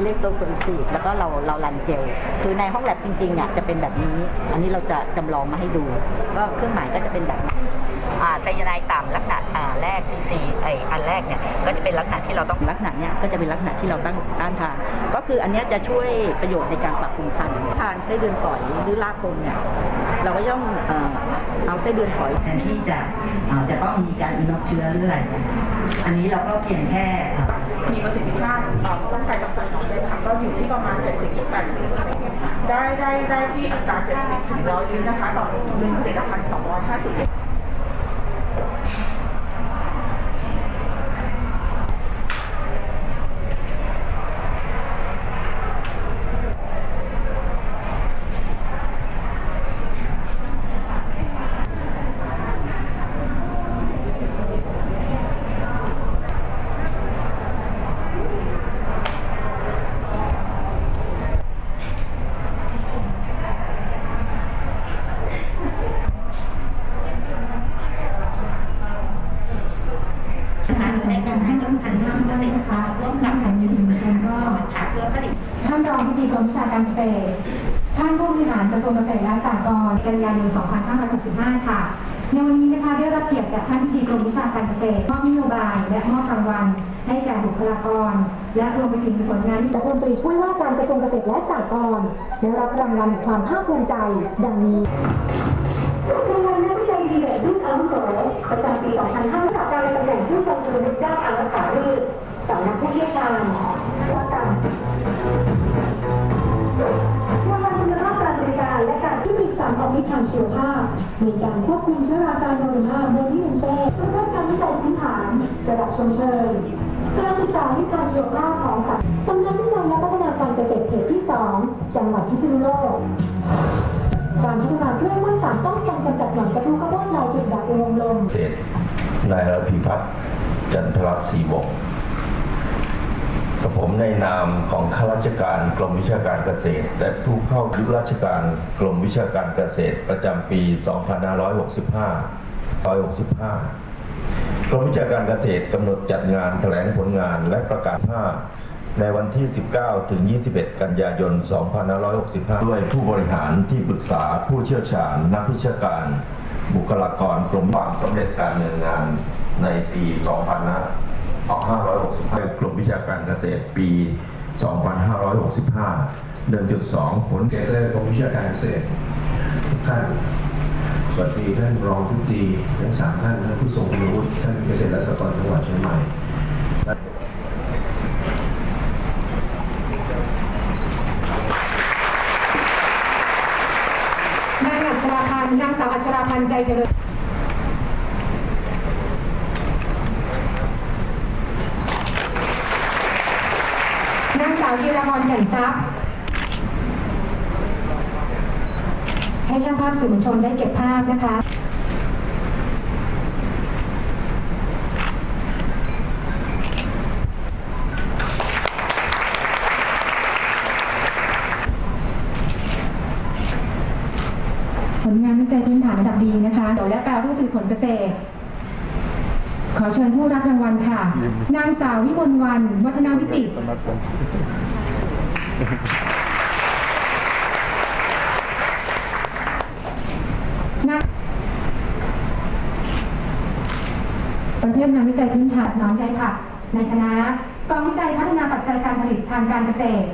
เรื่องอิเล็กโทรโฟรซีแล้วก็เราเรารันเจลคือในห้องแลบจริงๆเนี่ยจะเป็นแบบนี้ อันนี้เราจะจำลองมาให้ดู ก็เครื่องหมายก็จะเป็นแบบนี้ ไซยาไนด์ต่ำลักษณะอ่าแรกซีซีไออันแรกเนี่ยก็จะเป็นลักษณะที่เราต้องลักษณะเนี่ยก็จะเป็นลักษณะที่เราตั้งต้านทานก็คืออันเนี้ยจะช่วยประโยชน์ในการปรับปรุงคันทานไส้เดือนฝอยหรือรากคมเนี่ยเราก็ย่อมเอ่อเอาไส้เดือนฝอยแทนที่จะอ่าจะต้องมีการอินออกเชื้อหรืออะไรเนี่ยอันนี้เราก็เพียงแค่อ่ามีประสิทธิภาพเอ่อร่างกายกำจัดหนอนได้ค่ะก็อยู่ที่ประมาณ 70-80%ได้ได้ได้ที่อัตรา70ถึง100ลิตรนะคะต่อหนึ่งผลิตภัณฑ์250 Thank you. ดีกรมวิชาการเกษตร ท่านผู้บริหารกระทรวงเกษตรและสหกรณ์กันยายน2565 ค่ะ ในวันนี้นะคะได้รับเกียรติจากท่านที่ดีกรมวิชาการเกษตรมอบนโยบาย และมอบรางวัลให้แก่บุคลากร และรวมไปถึงผลงานรัฐมนตรีช่วยว่าการกระทรวงเกษตรและสหกรณ์ได้รับรางวัลความภาคภูมิใจ ดังนี้รางวัลนักวิจัยดีเด่นรุ่นอาวุโสประจำปี 2500จากการตำแหน่งผู้ทรงคุณวุฒิด้านอารักขาพืชสำนักผู้เชี่ยวชาญว่าการ มีสามออกฤทธิ์ทางชีวภาพในการควบคุมเชื้อราการโรนาโมนิเอนเซ่เพื่อการวิจัยพื้นฐานระดับชมเชยการศึกษาวิชาชีวภาพของสำนักวิจัยและพัฒนาการเกษตรเขตที่ 2 จังหวัดพิษณุโลก การพัฒนาเครื่องมือสารป้องกันกำจัดหนอนกระทู้ข้าวโพดลายจุดด่างอุโมงลมเศษนายระพิพัฒน์จันทรศรีวงศ์ กับผมในนามของข้าราชการกรมวิชาการเกษตร และผู้เข้ายุราชการกรมวิชาการเกษตร ประจำปี 2565 165 กรมวิชาการเกษตรกำหนดจัดงานแถลงผลงานและประกาศภาพในวันที่ 19 ถึง 21 กันยายน 2565 ด้วยผู้บริหารที่ปรึกษาผู้เชี่ยวชาญ นักวิชาการ บุคลากรกรมความสำเร็จการเนินงานในปี 2565 กรมวิชาการเกษตรปี 2565 1.2 ผลเกตเตอร์กรมวิชาการเกษตรทุกท่าน สวัสดีท่านรองทุกตีทั้งสามท่าน ท่านผู้ทรงคุณวุฒิท่านเกษตรและสหกรณ์จังหวัดเชียงใหม่นางอัชราพันธ์นางสาวอัชราพันธ์ใจเจริญ นาวจีรพรแก่นทรัพย์ให้ช่างภาพสื่อมวลชนได้เก็บภาพนะคะผลงานวิจัยพื้นฐานระดับดีนะคะเดี๋ยวและแปลรูปผลิตผลเกษตร ขอเชิญผู้รับรางวัลค่ะ นางสาววิมลวัน วัฒนาวิจิตรนางประเภทงานวิจัยพื้นฐานน้องใยผักในคณะกองวิจัยพัฒนาปัจจัยการผลิตทางการเกษตร